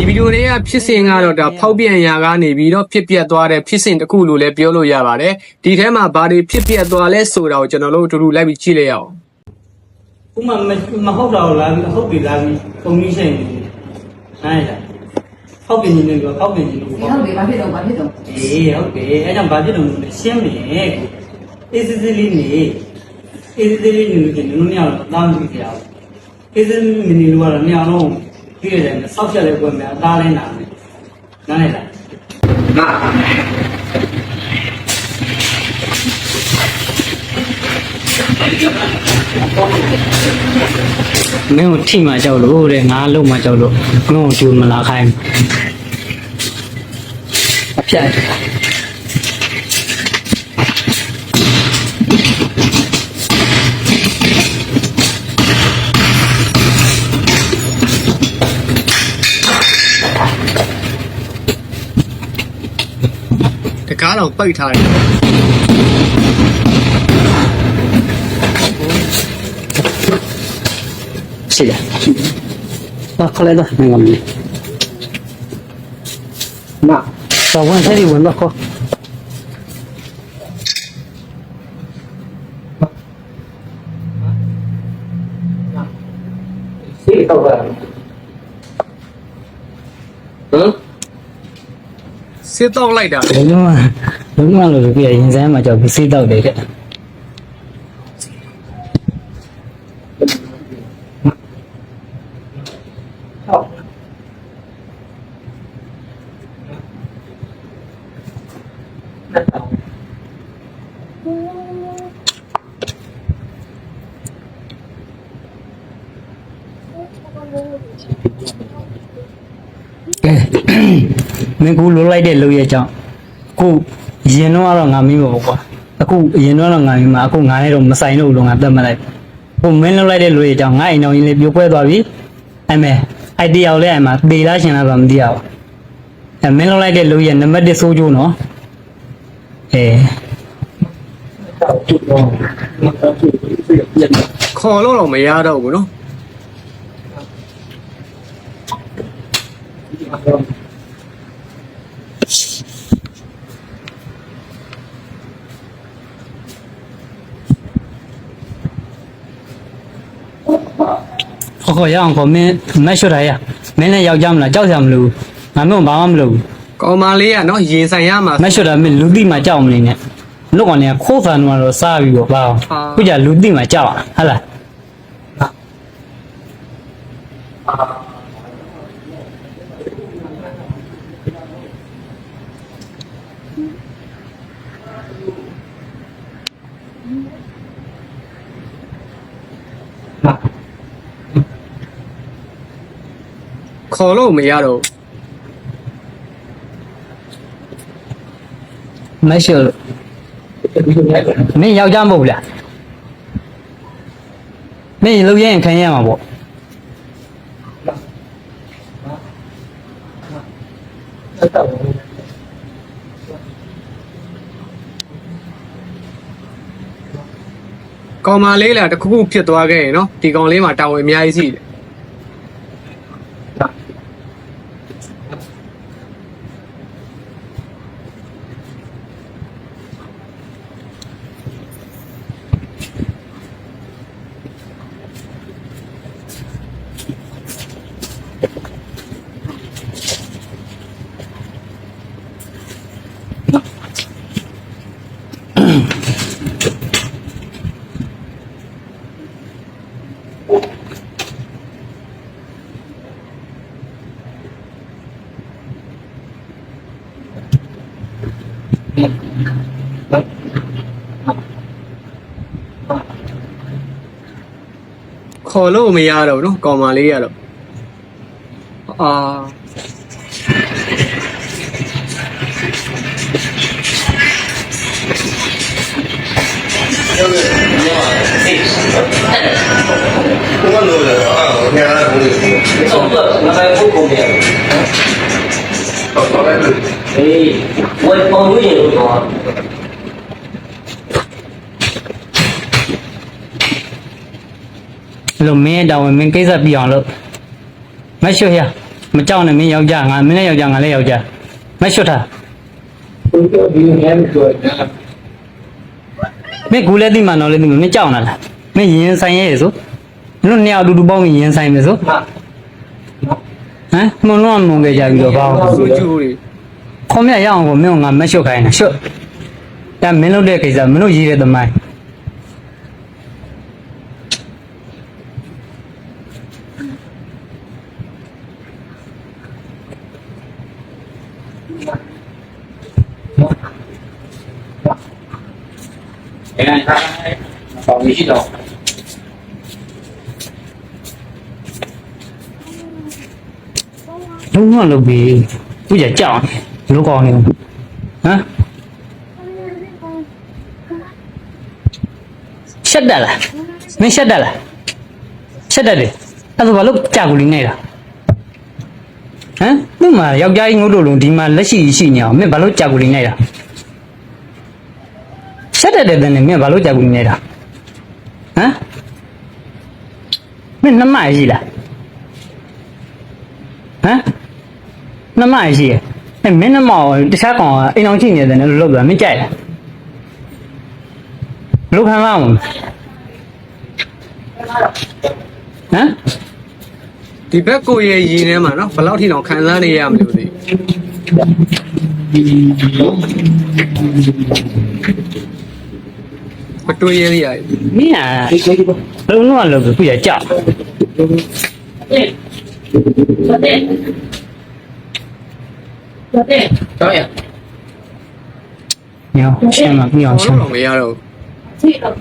ဒီဗီဒီယိုလေးကဖြစ်စဉ်ကတော့ဒါဖောက်ပြန်ရာကနေပြီးတော့ဖြစ်ပျက်သွားတဲ့ဖြစ်စဉ်တစ်ခုလို့လည်းပြောလို့ရပါတယ်ဒီထဲမှာဘာတွေဖြစ်ပျက်သွားလဲဆိုတာကိုကျွန်တော်တို့အတူတူလိုက်ပြီးကြည့်လိုက်ရအောင်ဥမာမမဟုတ်တာကိုလာပြီးဟုတ်ပြီလာပြီးပုံကြီးဆိုင်နေတယ်နိုင်လားဖောက်ပြင်နေတယ်ဖောက်ပြင်နေလို့ဒီဟုတ်ပြီဘာဖြစ်တော့ဘာဖြစ်တော့အေးဟုတ်တယ်အဲကြောင့်ဘာဖြစ်လို့လဲရှင်းမယ်အေးစစ်စစ်လေးနေအေးစစ်စစ်လေးနေလို့ကျနုံညောင်းတော့တောင်းကြည့်ကြအောင်အေးစစ်နေနေလို့ကတော့ညောင်းတော့ ပြည့်တယ်ဆောက်ချက်လေးပွင့်မယ်အသားလေးနာမယ်နိုင်လားမင်းကိုထိမှကြောက်လို့တဲ့ငါလုံးမှကြောက်လို့မင်းကိုကြိုမလာခိုင်းအပြတ် ကားတော့ပိတ်ထားတယ်ရှိတယ်ဘာခလဲတော့မင်းကမင်းမတော့ဝင်ထဲဒီဝင်တော့ခေါ်ဟမ် စစ်တော့လိုက်တာဘယ်လိုမှလုံးဝလို့ပြရင်စမ်းမှကြောက်ပြီးစိတ်တော့တယ်တဲ့ကဲ မင်းကူလိုလိုက်တဲ့လူရဲ့အကြောင်းအခုရင်တော့ကတော့ငါမင်းမပေါ့ကွာအခုရင်တော့တော့ငါမင်းမအခုငါနဲ့တော့မဆိုင်တော့ဘူးလို့ငါတတ်မှတ်လိုက်ဟိုမင်းလိုလိုက်တဲ့လူရဲ့အကြောင်းငါအိမ်တော်ရင်လေးပြိုကွဲသွားပြီအဲ့မဲအိုက်တယောက်လဲအဲ့မှာသေလားရှင်လားတော့မသိရဘူးအဲ့မင်းလိုလိုက်တဲ့လူရဲ့နံပါတ်1ဆိုးကျိုးနော်အဲခေါ်လို့တော့မရတော့ဘူးနော် ခေါ်ခေါ်ရအောင်ခေါ်မင်းမက်ရှော့ထားရမင်းလည်းယောက်ျားမလားကြောက်စရာမလိုဘူးငါမျိုးဘာမှမလုပ်ဘူးကောင်မလေးကနော်ရင်ဆိုင်ရမှာမက်ရှော့တာမင်းလူတိမှကြောက်မနေနဲ့ lúc còn này khô phần mà rồi xa bị bỏ vào À. bây giờ lú ti mà chọn hay là À. ခေါ်လို့မရတော့ mấy sure mình giao cho một là mình lâu yên khai em mà bộ ကောင်မလေးလာတစ်ခုခုဖြစ်သွားခဲ့ရင်နော်ဒီကောင်လေးမှာတာဝန်အများကြီးရှိတယ် ခေါ်လို့မရတော့ဘူးနော်ကောင်မလေးရတော့အာဟုတ်ကဲ့ဘယ်လိုလဲအော်ညာကဘယ်လိုလဲဆိုတော့ငါကဘုတ်ကုန်တယ်ဟုတ်ပါတယ်အေးဝယ်ပုံလို့ရတော့ မင်းတောင်းဝင်မင်းကိစ္စပြအောင်လို့မက်ရှော့ရမကြောက်နဲ့မင်းယောက်ျားငါမင်းလည်းယောက်ျားငါလည်းယောက်ျားမရှုတ်တာမင်းကူလည်းတိမှန်တော့လည်းတိမှန်မင်းကြောက်နာလားမင်းရင်ဆိုင်ရဲ့ဆိုမင်းတို့နှစ်ယောက်အတူတူပေါင်းပြီးရင်ဆိုင်မယ်ဆိုဟမ်မုံလုံးမုံကြကြပြီးတော့ဘာလို့ဆိုကျိုးတွေခေါမရရအောင်ကိုမင်းကငါမရှုတ်ခိုင်းတာရှုတ်ဒါမင်းလုပ်တဲ့ကိစ္စမင်းတို့ရေးတဲ့သမိုင်း 哎呀，保密系统。 လုံးဝလုပ်ပြီးသူကြကြောက်နေလောကောင်းနေဟမ်ရှက်တယ်လားမင်းရှက်တယ်လားရှက်တယ်လေအဲ့ဒါဘာလို့ကြာကူလေးနေတာဟမ်သူ့မှာယောက်ျားကြီးငုတ်လို့လုံးဒီမှာလက်ရှိရှိနေအောင်မင်းဘာလို့ကြာကူလေးနေတာ ရှက်တယ်တဲ့တဲ့နဲ့မင်းဘာလို့ကြာကူလေးနေတာဟမ်မင်းနှမရရှိလားဟမ်နှမရရှိရဲ့အဲမင်းနှမရောတခြားကောင်ကအိမ်အောင်ရှိနေတယ်လို့လောက်တာမင်းကြိုက်လားလောက်ခံလားမဟမ်ဒီဘက်ကိုရဲ့ရည်ထဲမှာနော်ဘယ်လောက်ထိတောင်ခံစားနေရမလို့သိ မတွေ့ရရမင်းอ่ะလုံးလုံးကလုံးပြရကြဟုတ်တယ်ဟုတ်တယ်တော့ရညောင်းချမ်းမညောင်းချမ်းမရတော့ဒီတော့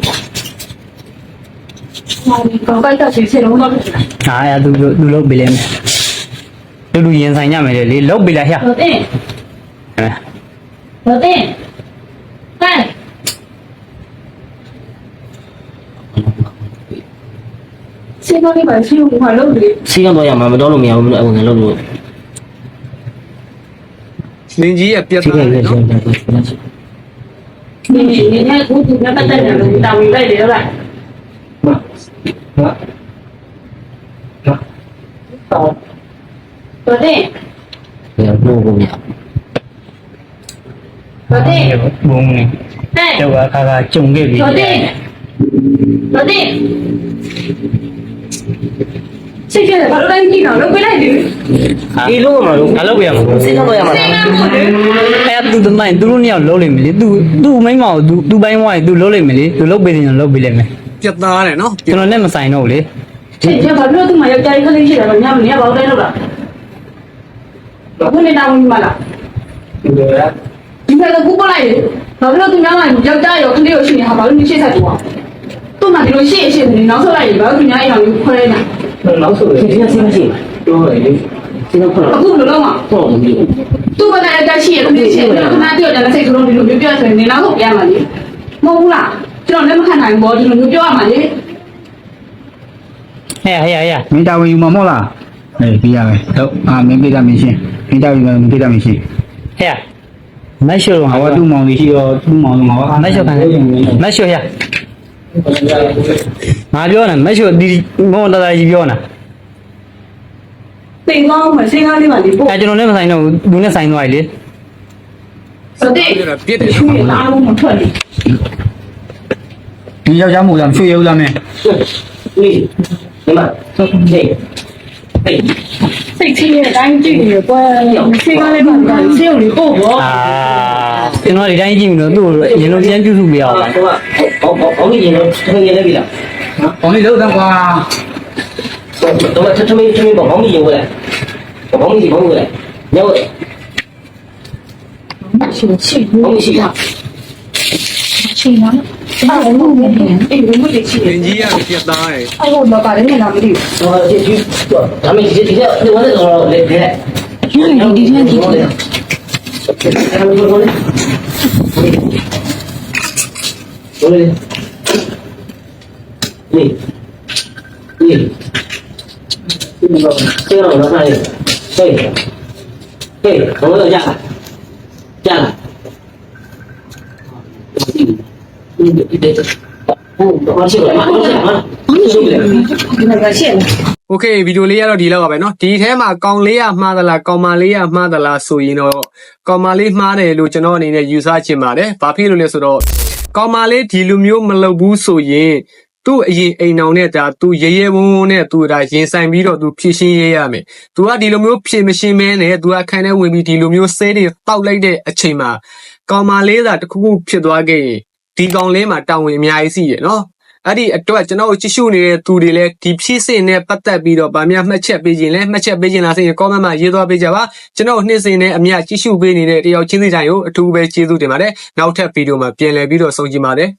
ဘာကိုကြည့်ချင်လို့မလုပ်ဘူး။အားရသူသူလုပ်ပေးလဲမယ်။လူလူရင်ဆိုင်ကြမယ်လေလုပ်ပေးလိုက်ဟဲ့။ဟုတ်တယ်။ဟုတ်တယ်။ဟဲ့။ စေကောင်းလေးပါရှိဘူးဘာလို့လဲစီကံတော့ရမှာမတော်လို့မရဘူးမလို့အကုန်လုံးလုပ်လို့နင်းကြီးရဲ့ပြတ်စီကံသားလည်းရှနော်င်းတာပဲဒီနေ့ဒီနေ့ကိုသူကပတ်သက်တယ်လို့တောင်းပြီးလိုက်တယ်ဟုတ်လားဟုတ်တော်တယ်ဘယ်လိုလုပ်ရတော်တယ်ဘုံနေဟဲ့ တော့အခါခါကြုံခဲ့ပြီတော်တယ်တော်တယ် စိတ်ကျတယ်ဘာလို့လဲမသိတော့လုပ်ပေးလိုက်ပြီဒီလိုမှလို့ငါလုပ်ပြရမှာစဉ်းစားတော့ရမှာလားအဲ့ဒါသူတမိုင်းသူတို့နှစ်ယောက်လုပ်လိမ့်မယ်လေသူသူမိမကိုသူသူပိုင်းဝိုင်းသူလုပ်လိမ့်မယ်လေသူလုပ်ပေးတယ်ကျွန်တော်လုပ်ပေးလိမ့်မယ်ပြတ်သားတယ်နော်ကျွန်တော်လည်းမဆိုင်တော့ဘူးလေစိတ်ကျဘာလို့သူမှယောက်ျားကြီးကလေးရှိတယ်တော့ညမနေဘာလို့လဲလို့လားဘာလို့နေတာမလားဒီကကကူပလိုက်ဘာလို့သူများကယောက်ျားရောကလေးရောရှိနေဟာဘာလို့ဒီရှိဆက်တူအောင် ခုမှဒီလိုရှေ့ရှေ့နေနောက်ဆုတ်လိုက်ရင်ဘာလို့ခင်ဗျားအိမ်အောင်ကိုခွဲလိုက်တာနောက်ဆိုရင်ဒီနေ့စီးမရှိတော့လေဒီနောက်ခွဲအခုဘယ်လိုလုပ်မှာတော့မသိဘူးသူ့ဘာသာအတိုင်းရှိရင်မသိချင်ဘူးခဏပြောတယ်စိတ်ကလုံးဒီလိုမျိုးပြောဆိုရင်နေနောက်ဆုတ်ပြရမှာလေမဟုတ်ဘူးလားကျွန်တော်လက်မခံနိုင်ဘောဒီလိုမျိုးပြောရမှာလေဟဲ့ဟဲ့ဟဲ့မင်းတာဝန်ယူမှာမဟုတ်လားအေးပြရမယ်ဟုတ်အာမင်းပြတာမင်းရှင်းမင်းတာဝန်ယူမှာမင်းပြတာမင်းရှင်းဟဲ့မက်ရှိုးဟောသူ့မောင်ကြီးရှိရောသူ့မောင်ငါမက်ရှိုးခံမက်ရှိုးဟဲ့ ငါပြောနေမက်ရှိုဒီမောင်တသားကြီးပြောနေတင်ကောင်းမယ်စိတ်ကားလေးပါလေပို့အဲကျွန်တော်လည်းမဆိုင်တော့ဘူးသူနဲ့ဆိုင်သွားပြီလေစတဲ့ပြစ်တယ်ချူရလာလို့မထွက်လေဒီယောက်ျားမို့လားချွေရုပ်လားမင်းလေဒီမှာလေစိတ်ချင်းရဲ့အတိုင်းကြည့်နေတော့ဆေးကားလေးပါဆေးကိုလေပို့ပေါ့အာကျွန်တော်ဒီတိုင်းကြည့်နေတော့သူ့ကိုရင်လုံးပြန်ပြုစုပြရအောင်ပါ ဘောင်းကြီးရေလို့သမီးရေလဲပြီလား။ဘောင်းကြီးလုံးတော့ကွာတော့သမီးသမီးဘောင်းကြီးရေဝဲလားဘောင်းကြီးဘောင်းကြီးဝဲလားညောရှင်ချီဘောင်းကြီးရရှင်နော်အဲ့ဒါလုံးနေတယ်အဲ့ဒီမျိုးတွေချီတယ်ကြီးရပြတ်သားတယ်အဲ့ဟိုတော့ပါတယ်နေလားမသိဘူးတော့ဒီဒီဒါမေးဒီဒီကဒီဝါလည်းတော့လေလေယူနေဒီဒီကြီးတယ်အဲ့ဒါမျိုးဘောလေးဘောလေး တော့ကျတော့လောဆိုင်ဟေးဟေးဘုံတော့ရလားရလားဒီဒီဟုတ်ပါရှိပါဘာလို့ရှိလဲဒီမှာရှိလဲโอเคဗီဒီယိုလေးရတော့ဒီလောက်ပါပဲเนาะဒီထဲမှာကောင်လေးရမှားသလားကောင်မလေးရမှားသလားဆိုရင်တော့ကောင်မလေးမှားတယ်လို့ကျွန်တော်အနေနဲ့ယူဆချင်ပါတယ်ဘာဖြစ်လို့လဲဆိုတော့ကောင်မလေးဒီလိုမျိုးမလုပ်ဘူးဆိုရင် သူ့အရင်အိမ်အောင်နဲ့ဒါသူရဲရဲဝုန်းဝုန်းနဲ့သူဒါရင်ဆိုင်ပြီးတော့သူဖြည့်ရှင်းရရမယ်။ तू ကဒီလိုမျိုးဖြည့်မရှင်းမဲနဲ့ तू ကခန်းထဲဝင်ပြီးဒီလိုမျိုးဆဲတွေတောက်လိုက်တဲ့အချိန်မှာကောင်မလေးသာတစ်ခုခုဖြစ်သွားခဲ့ရင်ဒီကောင်လေးမှာတောင်းဝင်အများကြီးရှိရနော်။အဲ့ဒီအတွက်ကျွန်တော်တို့ကြည့်ရှုနေတဲ့သူတွေလည်းဒီဖြစ်စဉ်နဲ့ပတ်သက်ပြီးတော့ဗာများမှတ်ချက်ပေးခြင်းလဲမှတ်ချက်ပေးခြင်းလားဆိုရင် comment မှာရေးသွားပေးကြပါကျွန်တော်နှစ်စဉ်နဲ့အမြကြည့်ရှုပေးနေတဲ့တယောက်ချင်းစီတိုင်းကိုအထူးပဲကျေးဇူးတင်ပါတယ်နောက်ထပ်ဗီဒီယိုမှာပြန်လည်ပြီးတော့ဆုံကြည့်ပါတယ်